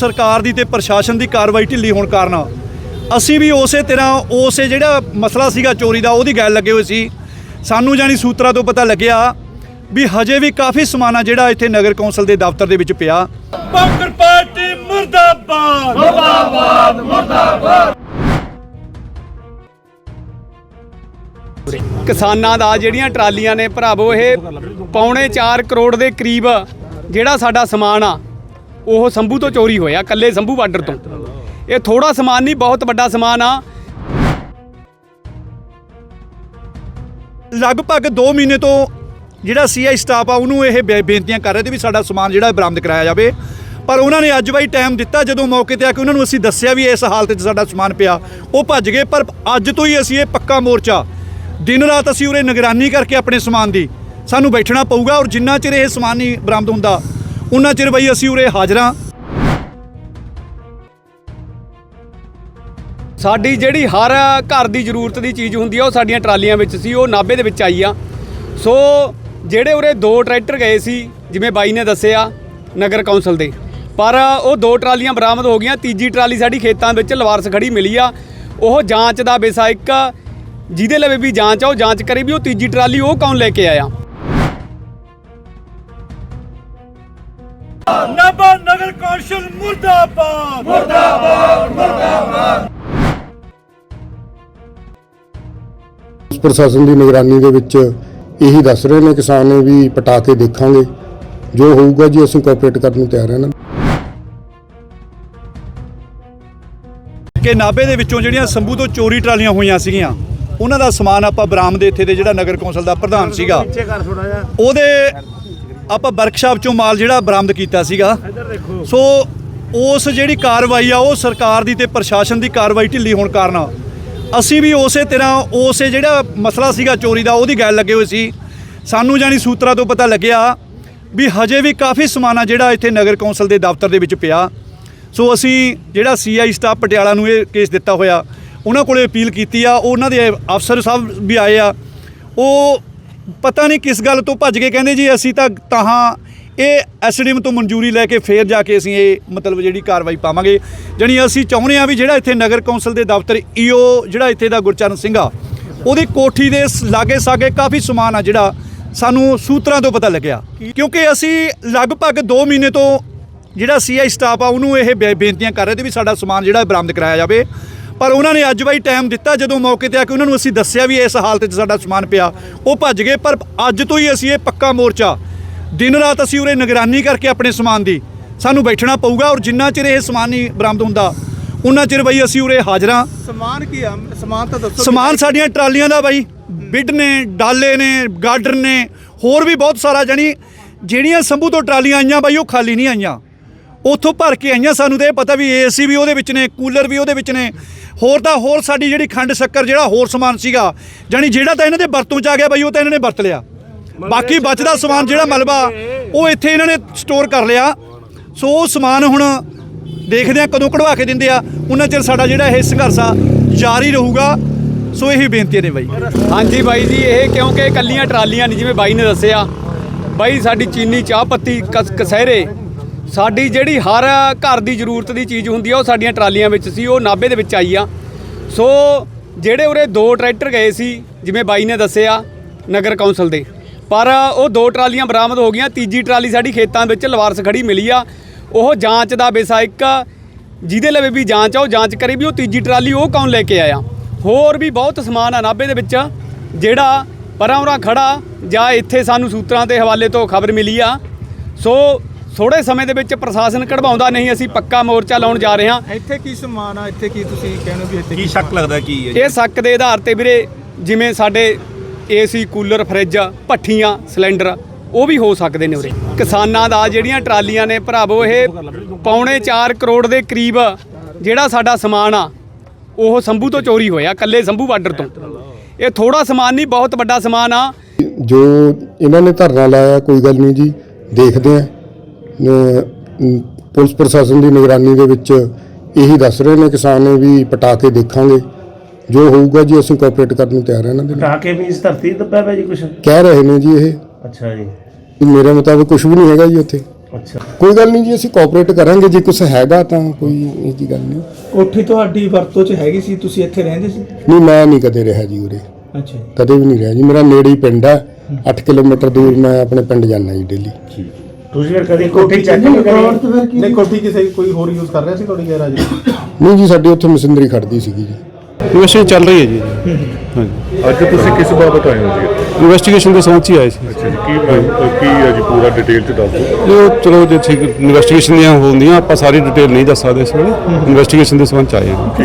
ਸਰਕਾਰ ਦੀ ਤੇ ਪ੍ਰਸ਼ਾਸਨ ਦੀ ਕਾਰਵਾਈ ਢਿੱਲੀ ਹੋਣ ਕਾਰਨ ਅਸੀਂ ਵੀ ਉਸੇ ਤਰ੍ਹਾਂ ਉਸੇ ਜਿਹੜਾ ਮਸਲਾ ਸੀਗਾ ਚੋਰੀ ਦਾ ਉਹਦੀ ਗੱਲ ਲੱਗੇ ਹੋਏ ਸੀ। ਸਾਨੂੰ ਜਾਨੀ ਸੂਤਰਾਂ ਤੋਂ ਪਤਾ ਲੱਗਿਆ ਵੀ ਹਜੇ ਵੀ ਕਾਫੀ ਸਮਾਨ ਜਿਹੜਾ ਇੱਥੇ ਨਗਰ ਕੌਂਸਲ ਦੇ ਦਫ਼ਤਰ ਦੇ ਵਿੱਚ ਪਿਆ। ਕਾਂਗਰ ਪਾਰਟੀ ਮੁਰਦਾਬਾਦ। ਕਿਸਾਨਾਂ ਦਾ ਜਿਹੜੀਆਂ ਟਰਾਲੀਆਂ ਨੇ ਭਰਾਵੋ ਇਹ ਪੌਣੇ 4 ਕਰੋੜ ਦੇ ਕਰੀਬ ਜਿਹੜਾ ਸਾਡਾ ਸਮਾਨ ਆ ਉਹ ਸੰਭੂ ਤੋਂ ਚੋਰੀ ਹੋਇਆ ਕੱਲੇ ਸੰਭੂ ਬਾਰਡਰ ਤੋਂ। ਇਹ ਥੋੜਾ ਸਮਾਨ ਨਹੀਂ, ਬਹੁਤ ਵੱਡਾ ਸਮਾਨ ਆ। ਲਗਭਗ 2 ਮਹੀਨੇ ਤੋਂ ਜਿਹੜਾ ਸੀਆਈ ਸਟਾਫ ਆ, ਉਹਨੂੰ ਇਹ ਬੇ- ਬੇਨਤੀਆਂ ਕਰ ਰਹੇ ਤੇ ਵੀ ਸਾਡਾ ਸਮਾਨ ਜਿਹੜਾ ਬਰਾਮਦ ਕਰਾਇਆ ਜਾਵੇ। ਪਰ ਉਹਨਾਂ ਨੇ ਅੱਜ ਬਾਈ ਟਾਈਮ ਦਿੱਤਾ, ਜਦੋਂ ਮੌਕੇ ਤੇ ਆ ਕੇ ਉਹਨਾਂ ਨੂੰ ਅਸੀਂ ਦੱਸਿਆ ਵੀ ਇਸ ਹਾਲਤ 'ਚ ਸਾਡਾ ਸਮਾਨ ਪਿਆ, ਉਹ ਭੱਜ ਗਏ। ਪਰ ਅੱਜ ਤੋਂ ਹੀ ਅਸੀਂ ਇਹ ਪੱਕਾ ਮੋਰਚਾ, ਦਿਨ ਰਾਤ ਅਸੀਂ ਉਰੇ ਨਿਗਰਾਨੀ ਕਰਕੇ ਆਪਣੇ ਸਮਾਨ ਦੀ ਸਾਨੂੰ ਬੈਠਣਾ ਪਊਗਾ ਔਰ ਜਿੰਨਾ ਚਿਰ ਇਹ ਸਮਾਨ ਨਹੀਂ ਬਰਾਮਦ ਹੁੰਦਾ ਉਹਨਾਂ ਚਿਰ ਬਈ ਅਸੀਂ ਉਰੇ ਹਾਜ਼ਰਾਂ ਸਾਡੀ ਜਿਹੜੀ ਹਰ ਘਰ ਦੀ ਜ਼ਰੂਰਤ ਦੀ ਚੀਜ਼ ਹੁੰਦੀ ਆ, ਉਹ ਸਾਡੀਆਂ ਟਰਾਲੀਆਂ ਵਿੱਚ ਸੀ, ਉਹ ਨਾਭੇ ਦੇ ਵਿੱਚ ਆਈ ਆ। ਸੋ ਜਿਹੜੇ ਉਰੇ ਦੋ ਟਰੈਕਟਰ ਗਏ ਸੀ, ਜਿਵੇਂ ਬਾਈ ਨੇ ਦੱਸਿਆ ਨਗਰ ਕੌਂਸਲ ਦੇ, ਪਰ ਉਹ ਦੋ ਟਰਾਲੀਆਂ ਬਰਾਮਦ ਹੋ ਗਈਆਂ, ਤੀਜੀ ਟਰਾਲੀ ਸਾਡੀ ਖੇਤਾਂ ਵਿੱਚ ਲਵਾਰਸ ਖੜੀ ਮਿਲੀ ਆ। ਉਹ ਜਾਂਚ ਦਾ ਵਿਸ਼ਾ ਇੱਕ, ਜਿਹਦੇ ਲਵੇ ਵੀ ਜਾਂਚ ਆ, ਉਹ ਜਾਂਚ ਕਰੇ ਵੀ ਉਹ ਤੀਜੀ ਟਰਾਲੀ ਉਹ ਕੌਣ ਲੈ ਕੇ ਆਇਆ। ਨਗਰ ਕੌਂਸਲ ਮੁਰਦਾਬਾਦ ਪੁਲਿਸ ਪ੍ਰਸ਼ਾਸਨ ਦੀ ਨਿਗਰਾਨੀ ਦੇ ਵਿੱਚ ਇਹੀ ਦੱਸ ਰਹੇ ਨੇ ਕਿਸਾਨ ਨੇ ਵੀ ਪਟਾ ਕੇ ਦੇਖਾਂਗੇ। ਜੋ ਹੋਊਗਾ ਜੀ ਅਸੀਂ ਕੋਆਪਰੇਟ ਕਰਨ ਨੂੰ ਤਿਆਰ ਹਾਂ ਨਾ ਕਿ ਨਾਭੇ ਦੇ ਵਿੱਚੋਂ ਜਿਹੜੀਆਂ ਸੰਭੂ ਤੋਂ ਚੋਰੀ ਟਰਾਲੀਆਂ ਹੋਈਆਂ ਸੀਗੀਆਂ ਉਹਨਾਂ ਦਾ ਸਮਾਨ ਆਪਾਂ ਬਰਾਮਦ ਇੱਥੇ ਦੇ ਜਿਹੜਾ ਨਗਰ ਕੌਂਸਲ ਦਾ ਪ੍ਰਧਾਨ ਸੀਗਾ ਉਹਦੇ ਆਪਾਂ ਵਰਕਸ਼ਾਪ ਚੋਂ ਮਾਲ ਜਿਹੜਾ ਬਰਾਮਦ ਕੀਤਾ ਸੀਗਾ। ਸੋ ਉਸ ਜਿਹੜੀ ਕਾਰਵਾਈ ਆ ਉਹ ਸਰਕਾਰ ਦੀ ਤੇ ਪ੍ਰਸ਼ਾਸਨ ਦੀ ਕਾਰਵਾਈ ਢਿੱਲੀ ਹੋਣ ਕਾਰਨ ਅਸੀਂ ਵੀ ਉਸੇ ਤਰ੍ਹਾਂ ਉਸੇ ਜਿਹੜਾ ਮਸਲਾ ਸੀਗਾ ਚੋਰੀ ਦਾ ਉਹਦੀ ਗੱਲ ਲੱਗੇ ਹੋਏ ਸੀ। ਸਾਨੂੰ ਜਾਨੀ ਸੂਤਰਾਂ ਤੋਂ ਪਤਾ ਲੱਗਿਆ ਵੀ ਹਜੇ ਵੀ ਕਾਫੀ ਸਮਾਨ ਆ ਜਿਹੜਾ ਇੱਥੇ ਨਗਰ ਕੌਂਸਲ ਦੇ ਦਫ਼ਤਰ ਦੇ ਵਿੱਚ ਪਿਆ। ਸੋ ਅਸੀਂ ਜਿਹੜਾ ਸੀਆਈ ਸਟਾਫ ਪਟਿਆਲਾ ਨੂੰ ਇਹ ਕੇਸ ਦਿੱਤਾ ਹੋਇਆ ਉਹਨਾਂ ਕੋਲੇ ਅਪੀਲ ਕੀਤੀ ਆ। ਉਹਨਾਂ ਦੇ ਅਫਸਰ ਸਾਹਿਬ ਵੀ ਆਏ ਆ। ਉਹ ਪਤਾ ਨਹੀਂ ਕਿਸ ਗੱਲ ਤੋਂ ਭੱਜ ਕੇ ਕਹਿੰਦੇ ਜੀ, ਅਸੀਂ ਤਾਂ ਤਾਹਾਂ ਇਹ ਐਸਡੀਐਮ ਤੋਂ ਮਨਜ਼ੂਰੀ ਲੈ ਕੇ ਫੇਰ ਜਾ ਕੇ ਅਸੀਂ ਇਹ ਮਤਲਬ ਜਿਹੜੀ ਕਾਰਵਾਈ ਪਾਵਾਂਗੇ। ਜਾਣੀ ਅਸੀਂ ਚਾਹੁੰਦੇ ਆ ਵੀ ਜਿਹੜਾ ਇੱਥੇ ਨਗਰ ਕੌਂਸਲ ਦੇ ਦਫ਼ਤਰ ਈਓ ਜਿਹੜਾ ਇੱਥੇ ਦਾ ਗੁਰਚਰਨ ਸਿੰਘ ਆ, ਉਹਦੀ ਕੋਠੀ ਦੇ ਲਾਗੇ ਸਾਗੇ ਕਾਫੀ ਸਮਾਨ ਆ ਜਿਹੜਾ ਸਾਨੂੰ ਸੂਤਰਾਂ ਤੋਂ ਪਤਾ ਲੱਗਿਆ। ਕਿਉਂਕਿ ਅਸੀਂ ਲਗਭਗ 2 ਮਹੀਨੇ ਤੋਂ ਜਿਹੜਾ ਸੀਆਈ ਸਟਾਫ ਆ, ਉਹਨੂੰ ਇਹ ਬੇ- ਬੇਨਤੀਆਂ ਕਰ ਰਹੇ ਤੇ ਵੀ ਸਾਡਾ ਸਮਾਨ ਜਿਹੜਾ ਬਰਾਮਦ ਕਰਾਇਆ ਜਾਵੇ। ਪਰ ਉਹਨਾਂ ਨੇ ਅੱਜ ਬਾਈ ਟਾਈਮ ਦਿੱਤਾ ਜਦੋਂ ਮੌਕੇ ਤੇ ਆ ਕੇ ਉਹਨਾਂ ਨੂੰ ਅਸੀਂ ਦੱਸਿਆ ਵੀ ਇਸ ਹਾਲਤ 'ਚ ਸਾਡਾ ਸਮਾਨ ਪਿਆ। ਉਹ ਭੱਜ ਗਏ ਪਰ ਅੱਜ ਤੋਂ ਹੀ ਅਸੀਂ ਇਹ ਪੱਕਾ ਮੋਰਚਾ ਦਿਨ ਰਾਤ ਅਸੀਂ ਉਰੇ ਨਿਗਰਾਨੀ ਕਰਕੇ ਆਪਣੇ ਸਮਾਨ ਦੀ ਸਾਨੂੰ ਬੈਠਣਾ ਪਊਗਾ ਔਰ ਜਿੰਨਾ ਚਿਰ ਇਹ ਸਮਾਨ ਨਹੀਂ ਬਰਾਮਦ ਹੁੰਦਾ ਉਹਨਾਂ ਚਿਰ ਬਈ ਅਸੀਂ ਉਰੇ ਹਾਜ਼ਰਾਂ ਸਮਾਨ ਕੀ ਆ? ਸਮਾਨ ਤਾਂ ਦੱਸੋ ਸਮਾਨ ਸਾਡੀਆਂ ਟਰਾਲੀਆਂ ਦਾ ਬਾਈ ਬਿੱਡ ਨੇ ਡਾਲੇ ਨੇ ਗਾਰਡਰ ਨੇ ਹੋਰ ਵੀ ਬਹੁਤ ਸਾਰਾ ਜਾਨੀ ਜਿਹੜੀਆਂ ਸੰਭੂ ਤੋਂ ਟਰਾਲੀਆਂ ਆਈਆਂ ਬਾਈ ਉਹ ਖਾਲੀ ਨਹੀਂ ਆਈਆਂ। ਉੱਥੋਂ ਭਰ ਕੇ ਆਈਆਂ ਸਾਨੂੰ ਤਾਂ ਇਹ ਪਤਾ ਵੀ ਏਸੀ ਵੀ ਉਹਦੇ ਵਿੱਚ ਨੇ ਕੂਲਰ ਵੀ ਉਹਦੇ ਵਿੱਚ ਨੇ। ਹੋਰ ਤਾਂ ਹੋਰ ਸਾਡੀ ਜਿਹੜੀ ਖੰਡ ਸ਼ੱਕਰ ਜਿਹੜਾ ਹੋਰ ਸਮਾਨ ਸੀਗਾ ਜਾਨੀ ਜਿਹੜਾ ਤਾਂ ਇਹਨਾਂ ਦੇ ਵਰਤੋਂ ਚ ਆ ਗਿਆ ਬਾਈ ਉਹ ਤਾਂ ਇਹਨਾਂ ਨੇ ਵਰਤ ਲਿਆ। ਬਾਕੀ ਬਚਦਾ ਸਮਾਨ ਜਿਹੜਾ ਮਲਬਾ ਉਹ ਇੱਥੇ ਇਹਨਾਂ ਨੇ ਸਟੋਰ ਕਰ ਲਿਆ। ਸੋ ਉਹ ਸਮਾਨ ਹੁਣ ਦੇਖਦੇ ਆ ਕਦੋਂ ਕਢਵਾ ਕੇ ਦਿੰਦੇ ਆ। ਉਹਨਾਂ ਚਿਰ ਸਾਡਾ ਜਿਹੜਾ ਇਹ ਸੰਘਰਸ਼ ਆ ਜਾਰੀ ਰਹੂਗਾ। ਸੋ ਇਹੀ ਬੇਨਤੀ ਨੇ ਬਾਈ। ਹਾਂਜੀ ਬਾਈ ਜੀ ਇਹ ਕਿਉਂਕਿ ਕੱਲੀਆਂ ਟਰਾਲੀਆਂ ਨਹੀਂ ਜਿਵੇਂ ਬਾਈ ਨੇ ਦੱਸਿਆ। ਬਾਈ ਸਾਡੀ ਚੀਨੀ ਚਾਹ ਪੱਤੀ ਕਸ- ਕਸਹਿਰੇ ਸਾਡੀ ਜਿਹੜੀ ਹਰ ਘਰ ਦੀ ਜ਼ਰੂਰਤ ਦੀ ਚੀਜ਼ ਹੁੰਦੀ ਆ, ਉਹ ਸਾਡੀਆਂ ਟਰਾਲੀਆਂ ਵਿੱਚ ਸੀ, ਉਹ ਨਾਭੇ ਦੇ ਵਿੱਚ ਆਈ ਆ। ਸੋ ਜਿਹੜੇ ਉਰੇ ਦੋ ਟਰੈਕਟਰ ਗਏ ਸੀ, ਜਿਵੇਂ ਬਾਈ ਨੇ ਦੱਸਿਆ ਨਗਰ ਕੌਂਸਲ ਦੇ, ਪਰ ਉਹ ਦੋ ਟਰਾਲੀਆਂ ਬਰਾਮਦ ਹੋ ਗਈਆਂ, ਤੀਜੀ ਟਰਾਲੀ ਸਾਡੀ ਖੇਤਾਂ ਵਿੱਚ ਲਵਾਰਸ ਖੜੀ ਮਿਲੀ ਆ। ਉਹ ਜਾਂਚ ਦਾ ਵਿਸ਼ਾ ਇੱਕ, ਜਿਹਦੇ ਲਵੇ ਵੀ ਜਾਂਚ ਆ, ਉਹ ਜਾਂਚ ਕਰੇ ਵੀ ਉਹ ਤੀਜੀ ਟਰਾਲੀ ਉਹ ਕੌਣ ਲੈ ਕੇ ਆਇਆ। ਹੋਰ ਵੀ ਬਹੁਤ ਸਮਾਨ ਆ ਨਾਭੇ ਦੇ ਵਿੱਚ, ਜਿਹੜਾ ਪਰਾਂ ਉਰਾਂ ਖੜਾ ਜਾਂ ਇੱਥੇ ਸਾਨੂੰ ਸੂਤਰਾਂ ਦੇ ਹਵਾਲੇ ਤੋਂ ਖਬਰ ਮਿਲੀ ਆ। ਸੋ ਥੋੜੇ ਸਮੇਂ ਦੇ ਵਿੱਚ ਪ੍ਰਸ਼ਾਸਨ ਕਢਵਾਉਂਦਾ ਨਹੀਂ ਅਸੀਂ ਪੱਕਾ ਮੋਰਚਾ ਲਾਉਣ ਜਾ ਰਹੇ ਹਾਂ। ਇੱਥੇ ਕੀ ਸਮਾਨ ਆ? ਇੱਥੇ ਕੀ ਤੁਸੀਂ ਕਹਿੰਦੇ ਵੀ ਇੱਥੇ ਕੀ ਸ਼ੱਕ ਲੱਗਦਾ ਕੀ ਹੈ ਇਹ ਸ਼ੱਕ ਦੇ ਆਧਾਰ ਤੇ ਵੀਰੇ ਜਿਵੇਂ ਸਾਡੇ ਏਸੀ ਕੂਲਰ ਫਰਿੱਜ ਭੱਠੀਆਂ ਸਿਲੰਡਰ ਉਹ ਵੀ ਹੋ ਸਕਦੇ ਨੇ ਉਰੇ। ਕਿਸਾਨਾਂ ਦਾ ਜਿਹੜੀਆਂ ਟਰਾਲੀਆਂ ਨੇ ਭਰਾਵੋ ਇਹ ਪੌਣੇ 4 ਕਰੋੜ ਦੇ ਕਰੀਬ ਜਿਹੜਾ ਸਾਡਾ ਸਮਾਨ ਆ ਉਹ ਸੰਭੂ ਤੋਂ ਚੋਰੀ ਹੋਇਆ ਕੱਲੇ ਸੰਭੂ ਬਾਰਡਰ ਤੋਂ। ਇਹ ਥੋੜਾ ਸਮਾਨ ਨਹੀਂ ਬਹੁਤ ਵੱਡਾ ਸਮਾਨ ਆ। ਜੋ ਇਹਨਾਂ ਨੇ ਧਰਨਾ ਲਾਇਆ ਕੋਈ ਗੱਲ ਨਹੀਂ ਜੀ ਦੇਖਦੇ ਆ ਪੁਲਿਸ ਪ੍ਰਸ਼ਾਸਨ ਦੀ ਨਿਗਰਾਨੀ ਦੇ ਵਿੱਚ ਇਹੀ ਦੱਸ ਰਹੇ ਨੇ ਕਿਸਾਨ ਨੇ ਵੀ ਪਟਾ ਕੇ ਦੇਖਾਂਗੇ। ਜੋ ਹੋਊਗਾ ਜੀ ਅਸੀਂ ਕੋਆਪਰੇਟ ਕਰਨ ਨੂੰ ਤਿਆਰ ਹਾਂ ਇਹਨਾਂ ਦੇ ਨਾਲ ਢਾਕੇ ਵੀ ਇਸ ਧਰਤੀ ਤੇ ਦੱਬਿਆ ਪਿਆ ਜੀ ਕੁਛ? ਕਹਿ ਰਹੇ ਨੇ ਜੀ ਇਹ। ਅੱਛਾ ਜੀ। ਮੇਰੇ ਮੁਤਾਬਕ ਕੁਝ ਵੀ ਨਹੀਂ ਹੈਗਾ ਜੀ ਉੱਥੇ। ਅੱਛਾ। ਕੋਈ ਗੱਲ ਨਹੀਂ ਜੀ ਅਸੀਂ ਕੋਆਪਰੇਟ ਕਰਾਂਗੇ। ਜੇ ਕੁਝ ਹੈਗਾ ਤਾਂ ਕੋਈ ਇਹ ਜੀ ਗੱਲ ਨਹੀਂ। ਕੋਠੀ ਤੁਹਾਡੀ ਵਰਤੋਂ 'ਚ ਹੈਗੀ ਸੀ? ਤੁਸੀਂ ਇੱਥੇ ਰਹਿੰਦੇ ਸੀ? ਨਹੀਂ ਮੈਂ ਨਹੀਂ ਕਦੇ ਰਿਹਾ ਜੀ ਉਰੇ। ਅੱਛਾ ਕਦੇ ਵੀ ਨਹੀਂ ਰਿਹਾ ਜੀ। ਮੇਰਾ ਨੇੜੇ ਹੀ ਪਿੰਡ ਹੈ। 8 ਕਿਲੋਮੀਟਰ ਦੂਰ ਮੈਂ ਆਪਣੇ ਪਿੰਡ ਜਾਂਦਾ ਜੀ ਡੇਲੀ। ਤੁਸੀਂ ਫਿਰ ਕਦੀ ਕੋਠੀ ਚੈੱਕ ਨਹੀਂ ਕਰੀ? ਨਹੀਂ ਕੋਠੀ ਕਿਸੇ ਕੋਈ ਹੋਰ ਯੂਜ਼ ਕਰ ਰਿਹਾ ਸੀ ਤੁਹਾਡੀ ਗੈਰਾਜ ਨਹੀਂ ਜੀ ਸਾਡੇ ਉੱਥੇ ਮਸ਼ੀਨਰੀ ਖੜਦੀ ਸੀਗੀ ਜੀ। ਇਨਵੈਸਟੀਗੇਸ਼ਨ ਚੱਲ ਰਹੀ ਹੈ ਜੀ। ਅੱਜ ਤੁਸੀਂ ਕਿਸ ਬਾਬਤ ਆਏ ਹੋ ਜੀ? ਇਨਵੈਸਟੀਗੇਸ਼ਨ ਦੇ ਸੰਬੰਧ 'ਚ ਹੀ ਆਏ ਸੀ। ਅੱਛਾ ਜੀ ਕੀ ਕੀ ਹੈ ਜੀ ਪੂਰਾ ਡਿਟੇਲ ਚ ਦੱਸ ਦਿਓ? ਇਹ ਚਲੋ ਜੇ ਠੀਕ ਇਨਵੈਸਟੀਗੇਸ਼ਨ ਦੀਆਂ ਹੁੰਦੀਆਂ ਆਪਾਂ ਸਾਰੀ ਡਿਟੇਲ ਨਹੀਂ ਦੱਸ ਸਕਦੇ ਇਸ ਵੇਲੇ। ਇਨਵੈਸਟੀਗੇਸ਼ਨ ਦੇ ਸੰਬੰਧ 'ਚ ਆਏ ਹਾਂ।